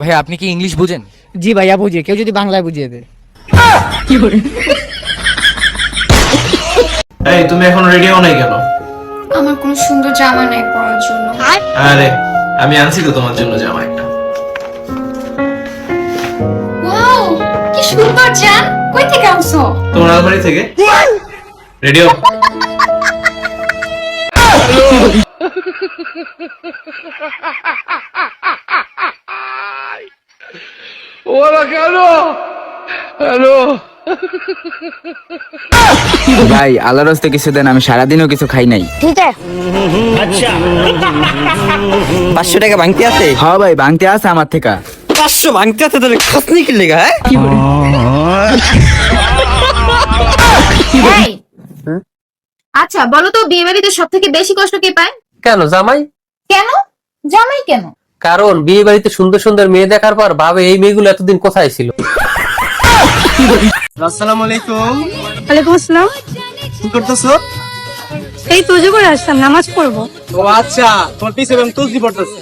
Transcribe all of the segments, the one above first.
ভাই আপনি কি ইংলিশ বুঝেন? জি ভাইয়া বুঝিয়ে কেউ যদি বাংলায় বুঝিয়ে দেয়। এই তুমি এখন রেডি হও নাই কেন? আমার কোনো সুন্দর জামা নাই পরার জন্য। আরে আমি আনছি তো তোমার জন্য জামা একটা। ওয়াও কি সুন্দর জান কই থেকে আনছো? তোমার আলমারি থেকে। রেডি হও। ভাই আল্লাহর হস্তে কিছু দেন আমি সারাদিনও কিছু খাই নাই। ঠিক আছে। পাঁচশো টাকা ভাঙতে আছে? হ ভাই ভাঙতে আছে আমার থেকে। পাঁচশো ভাঙতে আছে তাহলে খাসনি কি লেগা হ্যাঁ? আচ্ছা বলো তো বিয়ে বাড়িতে সব থেকে বেশি কষ্ট কে পায়? কেন জামাই? কেন? জামাই কেন? কারণ বিয়ে বাড়িতে সুন্দর সুন্দর মেয়ে দেখার পর ভাবে এই মেয়েগুলো এতদিন কোথায় ছিল? আসসালামু আলাইকুম। ওয়ালাইকুম আসসালাম। কি করতেছো? এই তোজো করে আসলাম নামাজ পড়ব। ও আচ্ছা তোমার পিছে পড়তেছি।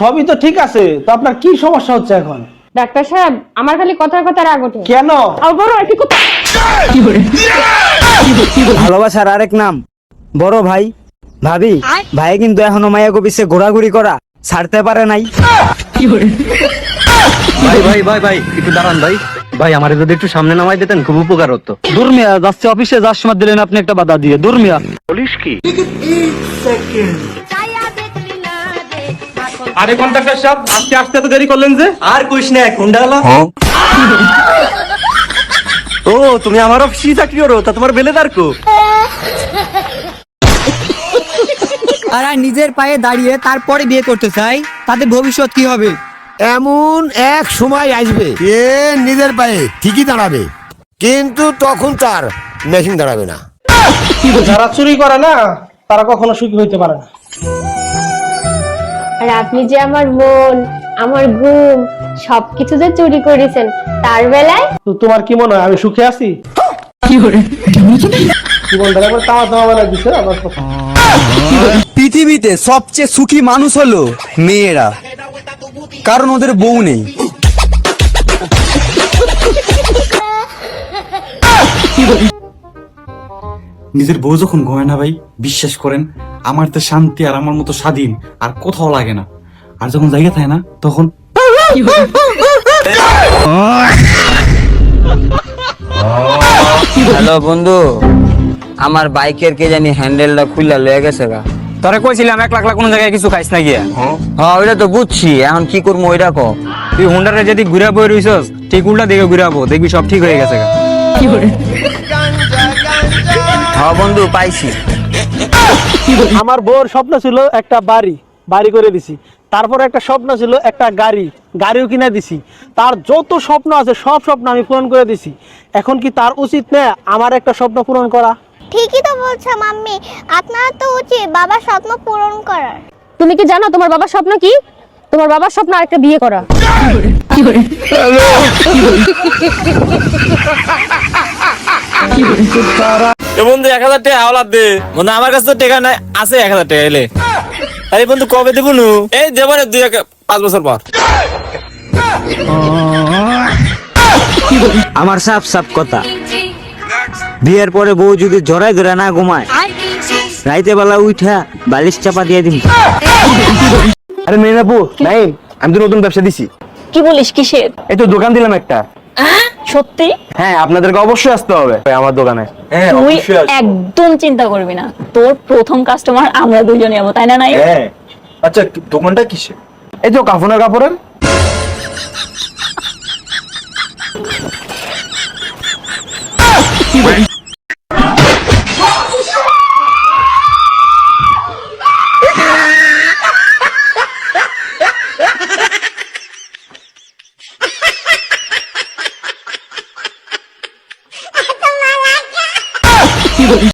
সবই তো ঠিক আছে তো আপনার কি সমস্যা হচ্ছে এখন? ডাক্তার সাহেব আমার খালি কথার কথা রাগ ওঠে। কেন? আর বড় কথা ভালোবাসার আরেক নাম। বড় ভাই ভাবি ভাই কিন্তু এখনও মায়া গবিসে ঘোরাঘুরি করা ছাড়তে পারে নাই। ভাই ভাই ভাই ভাই একটু দাঁড়ান ভাই। ভাই আমার যদি একটু সামনে নামাই দিতেন খুব উপকার হতো। দুর্মিয়া যাচ্ছে অফিসে যাওয়ার সময় দিলেন আপনি একটা বাধা দিয়ে। দুর্মিয়া। আরে কন্ট্রাক্টর সাহেব আজকে আসতে এত দেরি করলেন যে? আর কইস না কোনটা হলো? ও তুমি আমার অফিসে চাকরি করো তা তোমার বেলেদার কো? তারা নিজের পায়ে দাঁড়িয়ে তারপরে বিয়ে করতে চাই তাদের ভবিষ্যৎ কি হবে? এমন এক সময় আসবে এ নিজের পায়ে ঠিকই দাঁড়াবে কিন্তু তখন তার মেশিন দাঁড়াবে না। যারা চুরি করে না তারা কখনো সুখী হইতে পারে না। আর আপনি যে আমার মন আমার ঘুম সবকিছু যে চুরি করেছেন তার বেলায়? তো তোমার কি মনে হয় আমি সুখে আছি? কি করে? জীবন ধরে তামা তামা বেলা দিছে আমার কথা। পৃথিবীতে সবচেয়ে সুখী মানুষ হলো মেয়েরা। কারণ ওদের বউ নেই। নিজের বউ যখন ঘুমায় না ভাই বিশ্বাস করেন আমার তো শান্তি আর আমার মতো স্বাধীন আর কোথাও লাগে না। আর যখন জায়গা থাকে না তখন হ্যালো বন্ধু আমার বাইকের কে জানি হ্যান্ডেলটা খুললা লয়ে গেছে গা। তোরে কইছিলাম এক লাখ লাখ কোন জায়গায় কিছু খাইস না গিয়া। হ্যাঁ। ওইটা তো বুঝছি এখন কি করব ওইটা কো। তুই হুন্ডারে যদি ঘুরা বই রইছস ঠিক উল্টা দিকে ঘুরাবো দেখবি সব ঠিক হয়ে গেছে গা। হ্যাঁ বন্ধু পাইছি। আমার বউর স্বপ্ন ছিল একটা বাড়ি বাড়ি করে দিছি। তারপর একটা স্বপ্ন ছিল একটা গাড়ি গাড়িও কিনে দিছি। তার যত স্বপ্ন আছে সব স্বপ্ন আমি পূরণ করে দিছি। এখন কি তার উচিত না আমার একটা স্বপ্ন পূরণ করা? ঠিকই তো বলছো মাম্মি। আপনার তো উচিত বাবার স্বপ্ন পূরণ করার। তুমি কি জানো তোমার বাবার স্বপ্ন কি? তোমার বাবার স্বপ্ন আরেকটা বিয়ে করা। বন্ধু এক হাজার টাকা হাওলাত দে। বন্ধু আমার কাছে তো টাকা নাই আছে এক হাজার টাকা এলে। আরে বন্ধু কবে দেবো নু? এই দেবো রে দুই এক- পাঁচ বছর পর। আমার সাপ সাপ কথা। বিয়ের পরে বউ যদি জড়াই ধরে না ঘুমায় রাইতে বেলা উঠা বালিশ চাপা দিয়ে দিন আরে মেনাপু নাই আমি তো নতুন ব্যবসা দিছি। কি বলিস কিসের? এই তো দোকান দিলাম একটা। সত্যি? হ্যাঁ আপনাদেরকে অবশ্যই আসতে হবে। আমার দোকানে। হ্যাঁ তুই একদম চিন্তা করবি না। তোর প্রথম কাস্টমার আমরা দুজনে যাব তাই না নাই? হ্যাঁ। আচ্ছা দোকানটা কিসে এই তো কাফনের কাপড়ের।